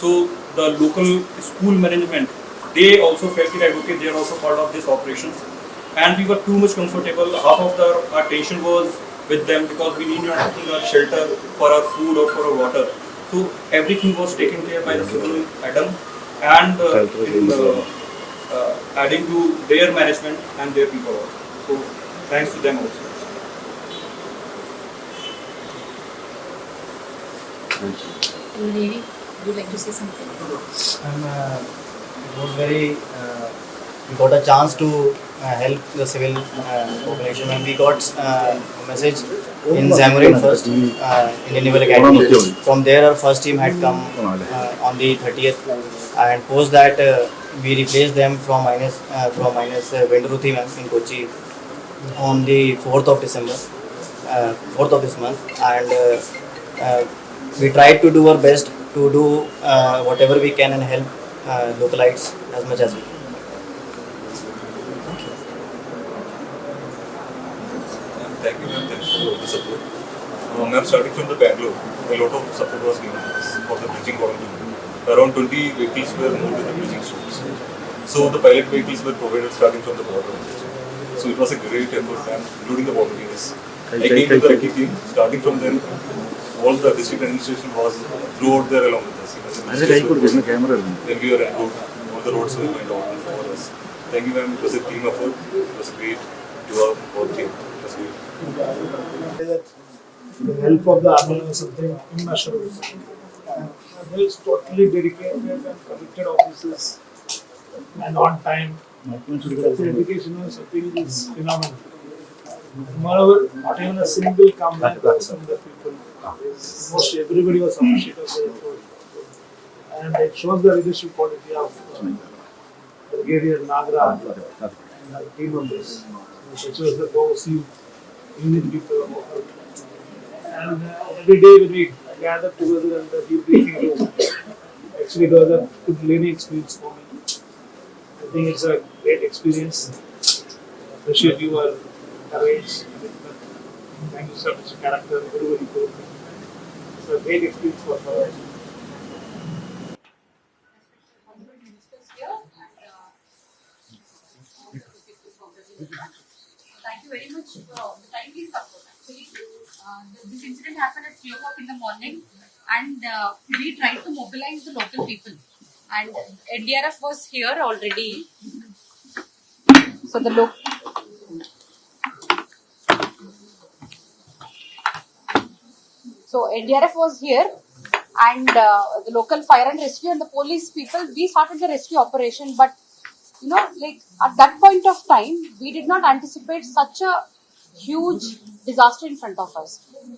So the local school management, they also felt that okay, they are also part of this operations, and we were too much comfortable. Half of the our attention was with them because we needed nothing our shelter for our food or for our water. So everything was taken care by the civil Adam, and uh, in, uh, uh, adding to their management and their people also. So thanks to them also. Navy, would you like to say something? and uh, it was very uh, we got a chance to uh, help the civil uh, population and we got uh, a message in Zamarin first uh, Indian Naval Academy. From there our first team had come uh, on the 30th and post that uh, we replaced them from minus uh, from minus uh, Venduruthi in Kochi on the 4th of December uh, 4th of this month. And uh, uh, we tried to do our best to do uh, whatever we can and help uh, localites as much as we can. Thank you, ma'am. Thanks for the support. Uh, ma'am, starting from the Bangalore, a lot of support was given for the bridging volunteering. Around 20 vehicles were moved to the bridging stores. So the pilot vehicles were provided starting from the border. So it was a great effort, ma'am, including the volunteers. I came to the Lucky team. Starting from then, all the district administration was throughout there along with us. Because camera. Then we were en route, all the roads were going open for us. Thank you, ma'am. It was a team effort. It was a great job, both team. It was great. The help of the army was something immeasurable. Those totally dedicated and committed officers and on time. The dedication of Sapil is phenomenal. Moreover, not even a single complaint comes from the people. Most everybody was appreciative of their. And it shows the leadership quality of uh, Brigadier Nagra and the team members. It shows the cohesive unit people and uh, every day when we gather together in the debriefing room, actually it was a good learning experience for me. I think it's a great experience. Appreciate your courage, commitment. Thank you so much, character. It's a great experience for us. Thank you very much for the timely support. Actually, uh, this incident happened at 3 o'clock in the morning, and uh, we tried to mobilize the local people. And NDRF was here already. So the local. So NDRF was here, and uh, the local fire and rescue and the police people. We started the rescue operation, but you know, like at that point of time, we did not anticipate such a huge disaster in front of us.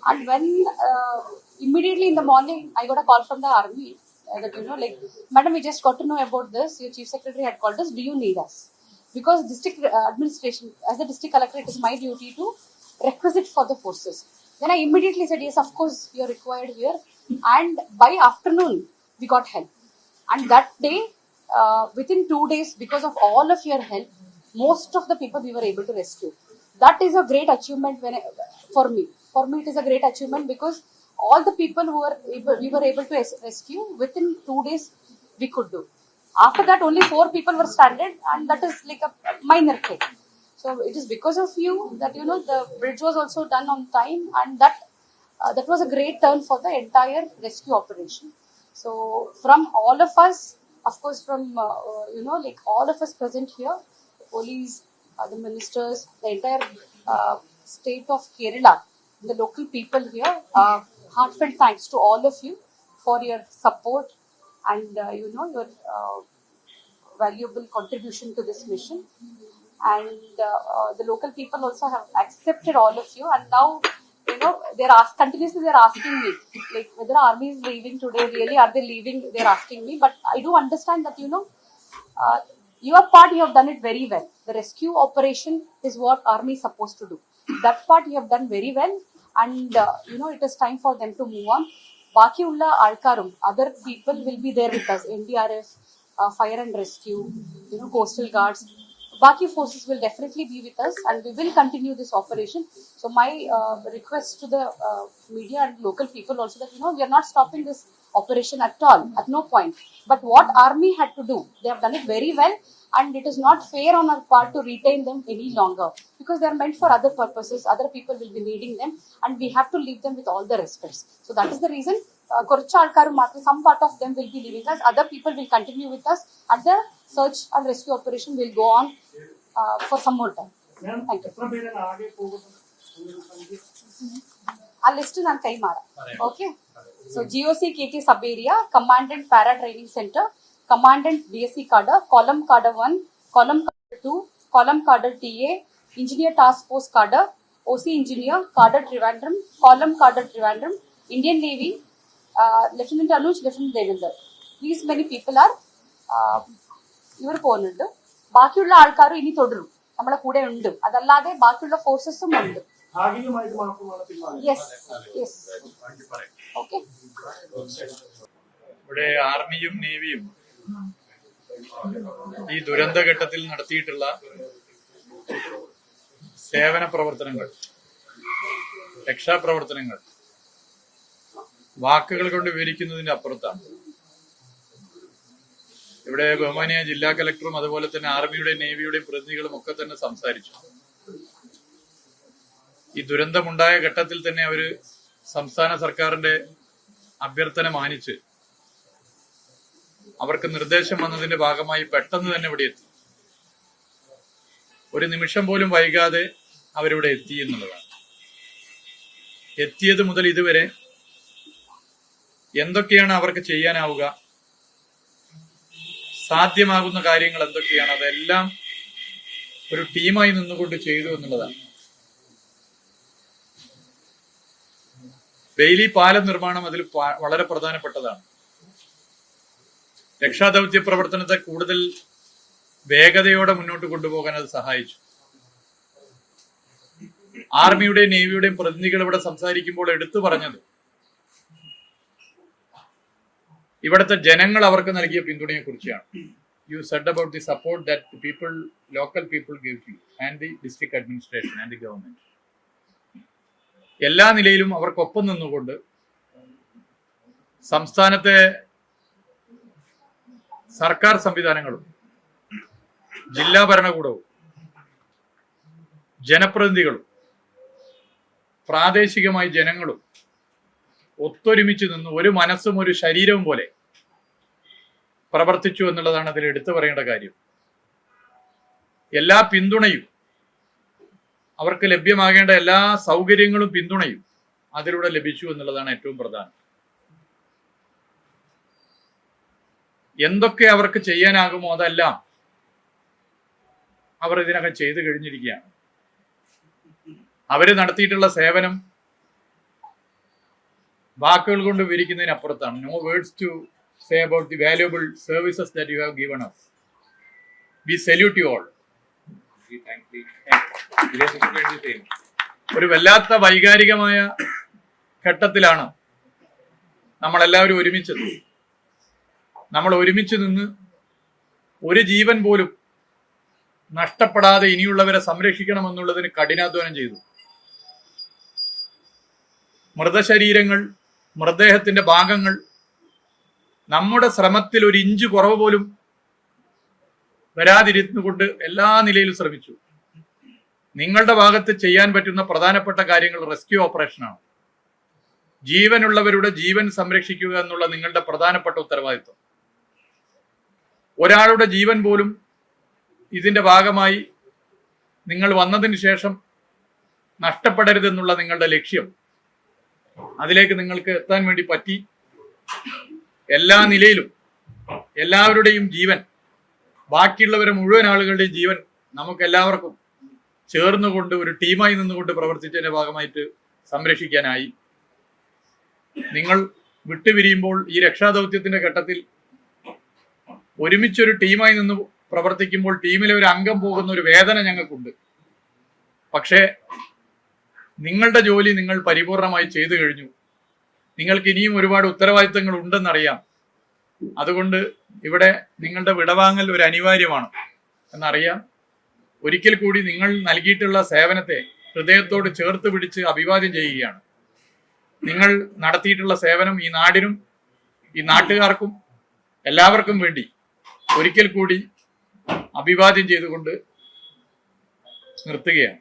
And when uh, immediately in the morning, I got a call from the army uh, that you know, like, madam, we just got to know about this. Your chief secretary had called us. Do you need us? Because district uh, administration, as a district collector, it is my duty to requisite for the forces. Then I immediately said, yes, of course, you're required here. And by afternoon, we got help. And that day, uh, within two days, because of all of your help, most of the people we were able to rescue. That is a great achievement when I, for me. For me, it is a great achievement because all the people who were able, we were able to res- rescue within two days, we could do. After that, only four people were stranded, and that is like a minor thing. So it is because of you that you know the bridge was also done on time, and that uh, that was a great turn for the entire rescue operation. So from all of us, of course, from uh, uh, you know like all of us present here, the police, uh, the ministers, the entire uh, state of Kerala, the local people here, uh, heartfelt thanks to all of you for your support and uh, you know your uh, valuable contribution to this mission and uh, uh, the local people also have accepted all of you and now you know they're ask, continuously they're asking me like whether army is leaving today really are they leaving they're asking me but i do understand that you know uh, your part you have done it very well the rescue operation is what army is supposed to do that part you have done very well and uh, you know it is time for them to move on ബാക്കി ഉള്ള ആൾക്കാരും other people will be there with us ndrf uh, fire and rescue you know coastal guards Baki forces will definitely be with us and we will continue this operation. So my uh, request to the uh, media and local people also that you know we are not stopping this operation at all, at no point. But what army had to do, they have done it very well, and it is not fair on our part to retain them any longer because they are meant for other purposes. Other people will be needing them, and we have to leave them with all the respects. So that is the reason. uh, കുറച്ച് ആൾക്കാർ മാത്രം some part of them will be leaving us other people will continue with us and the search and rescue operation will go on uh, for some more time ഞാൻ Thank you. എത്ര പേരാണ് ആകെ പോകുന്നത് ആ list ഞാൻ കൈമാറാം okay so G O C K K sub area commandant para training centre commandant B S C card Kollam card one Kollam card to Kollam card T A engineer task force cadre OC engineer lieutenant Anuj lieutenant Devinder. These many people are ഇവർ പോകുന്നുണ്ട്. ബാക്കിയുള്ള ആൾക്കാരും ഇനി തുടരും. നമ്മളെ കൂടെ ഉണ്ട്. അതല്ലാതെ ബാക്കിയുള്ള ഫോഴ്സസും ഉണ്ട്. ഇവിടെ ആർമിയും നേവിയും ഈ ദുരന്തഘട്ടത്തിൽ നടത്തിയിട്ടുള്ള സേവന പ്രവർത്തനങ്ങൾ രക്ഷാപ്രവർത്തനങ്ങൾ വാക്കുകൾ കൊണ്ട് വിവരിക്കുന്നതിന്റെ അപ്പുറത്താണ്. ഇവിടെ ബഹുമാനിയ ജില്ലാ കലക്ടറും അതുപോലെ തന്നെ ആർമിയുടെയും നേവിയുടെയും പ്രതിനിധികളും ഒക്കെ തന്നെ സംസാരിച്ചു. ഈ ദുരന്തമുണ്ടായ ഘട്ടത്തിൽ തന്നെ അവർ സംസ്ഥാന സർക്കാരിന്റെ അഭ്യർത്ഥന മാനിച്ച് അവർക്ക് നിർദ്ദേശം വന്നതിന്റെ ഭാഗമായി പെട്ടെന്ന് തന്നെ ഇവിടെ എത്തി. ഒരു നിമിഷം പോലും വൈകാതെ അവരിവിടെ എത്തി എന്നുള്ളതാണ്. എത്തിയത് മുതൽ ഇതുവരെ എന്തൊക്കെയാണ് അവർക്ക് ചെയ്യാനാവുക? സാധ്യമാകുന്ന കാര്യങ്ങൾ എന്തൊക്കെയാണ്? അതെല്ലാം ഒരു ടീമായി നിന്നുകൊണ്ട് ചെയ്തു എന്നുള്ളതാണ്. ബെയിലി പാലം നിർമ്മാണം അതിൽ വളരെ പ്രധാനപ്പെട്ടതാണ്. രക്ഷാദൗത്യ പ്രവർത്തനത്തെ കൂടുതൽ വേഗതയോടെ മുന്നോട്ട് കൊണ്ടുപോകാൻ അത് സഹായിച്ചു. ആർമിയുടെയും നേവിയുടെയും പ്രതിനിധികൾ ഇവിടെ സംസാരിക്കുമ്പോൾ എടുത്തു പറഞ്ഞത് ഇവിടുത്തെ ജനങ്ങൾ അവർക്ക് നൽകിയ പിന്തുണയെ കുറിച്ചാണ്. You said about the support that people local people give you and the district administration and the government എല്ലാ നിലയിലും അവർക്കൊപ്പം നിന്നുകൊണ്ട് സംസ്ഥാനത്തെ സർക്കാർ സംവിധാനങ്ങളും ജില്ലാ ഭരണകൂടവും ജനപ്രതിനിധികളും പ്രാദേശികമായി ജനങ്ങളും ഒത്തൊരുമിച്ച് നിന്ന് ഒരു മനസ്സും ഒരു ശരീരവും പോലെ പ്രവർത്തിച്ചു എന്നുള്ളതാണ് അതിൽ എടുത്തു പറയേണ്ട കാര്യം. എല്ലാ പിന്തുണയും അവർക്ക് ലഭ്യമാകേണ്ട എല്ലാ സൗകര്യങ്ങളും പിന്തുണയും അതിലൂടെ ലഭിച്ചു എന്നുള്ളതാണ് ഏറ്റവും പ്രധാനം. എന്തൊക്കെ അവർക്ക് ചെയ്യാനാകുമോ അതെല്ലാം അവർ ഇതിനകം ചെയ്തു കഴിഞ്ഞിരിക്കുകയാണ്. അവർ നടത്തിയിട്ടുള്ള സേവനം വാക്കുകൾ കൊണ്ട് വിവരിക്കുന്നതിനപ്പുറത്താണ്. No words to say about the valuable services that you have given us we salute you all ഒരു വല്ലാത്ത വൈകാരികമായ ഘട്ടത്തിലാണ് നമ്മളെല്ലാവരും ഒരുമിച്ചത്. നമ്മൾ ഒരുമിച്ച് നിന്ന് ഒരു ജീവൻ പോലും നഷ്ടപ്പെടാതെ ഇനിയുള്ളവരെ സംരക്ഷിക്കണം സംരക്ഷിക്കണമെന്നുള്ളതിന് കഠിനാധ്വാനം ചെയ്തു. മൃതശരീരങ്ങൾ മൃതദേഹത്തിന്റെ ഭാഗങ്ങൾ നമ്മുടെ ശ്രമത്തിൽ ഒരു ഇഞ്ച് കുറവ് പോലും വരാതിരുന്നു കൊണ്ട് എല്ലാ നിലയിലും ശ്രമിച്ചു. നിങ്ങളുടെ ഭാഗത്ത് ചെയ്യാൻ പറ്റുന്ന പ്രധാനപ്പെട്ട കാര്യങ്ങൾ റെസ്ക്യൂ ഓപ്പറേഷനാണ് ജീവനുള്ളവരുടെ ജീവൻ സംരക്ഷിക്കുക എന്നുള്ള നിങ്ങളുടെ പ്രധാനപ്പെട്ട ഉത്തരവാദിത്വം. ഒരാളുടെ ജീവൻ പോലും ഇതിന്റെ ഭാഗമായി നിങ്ങൾ വന്നതിന് ശേഷം നഷ്ടപ്പെടരുതെന്നുള്ള നിങ്ങളുടെ ലക്ഷ്യം. അതിലേക്ക് നിങ്ങൾക്ക് എത്താൻ വേണ്ടി പറ്റി. എല്ലാ നിലയിലും എല്ലാവരുടെയും ജീവൻ ബാക്കിയുള്ളവരെ മുഴുവൻ ആളുകളുടെയും ജീവൻ നമുക്ക് എല്ലാവർക്കും ചേർന്നുകൊണ്ട് ഒരു ടീമായി നിന്നുകൊണ്ട് പ്രവർത്തിച്ചതിന്റെ ഭാഗമായിട്ട് സംരക്ഷിക്കാനായി. നിങ്ങൾ വിട്ടുപിരിയുമ്പോൾ ഈ രക്ഷാദൗത്യത്തിന്റെ ഘട്ടത്തിൽ ഒരുമിച്ചൊരു ടീമായി നിന്ന് പ്രവർത്തിക്കുമ്പോൾ ടീമിലെ ഒരു അംഗം പോകുന്ന ഒരു വേദന ഞങ്ങൾക്കുണ്ട്. പക്ഷേ നിങ്ങളുടെ ജോലി നിങ്ങൾ പരിപൂർണമായി ചെയ്തു കഴിഞ്ഞു. നിങ്ങൾക്ക് ഇനിയും ഒരുപാട് ഉത്തരവാദിത്തങ്ങൾ ഉണ്ടെന്നറിയാം. അതുകൊണ്ട് ഇവിടെ നിങ്ങളുടെ വിടവാങ്ങൽ ഒരു അനിവാര്യമാണ് എന്നറിയാം. ഒരിക്കൽ കൂടി നിങ്ങൾ നൽകിയിട്ടുള്ള സേവനത്തെ ഹൃദയത്തോട് ചേർത്ത് പിടിച്ച് അഭിവാദ്യം ചെയ്യുകയാണ്. നിങ്ങൾ നടത്തിയിട്ടുള്ള സേവനം ഈ നാടിനും ഈ നാട്ടുകാർക്കും എല്ലാവർക്കും വേണ്ടി ഒരിക്കൽ കൂടി അഭിവാദ്യം ചെയ്തുകൊണ്ട് നിർത്തുകയാണ്.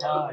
啊ゃあ、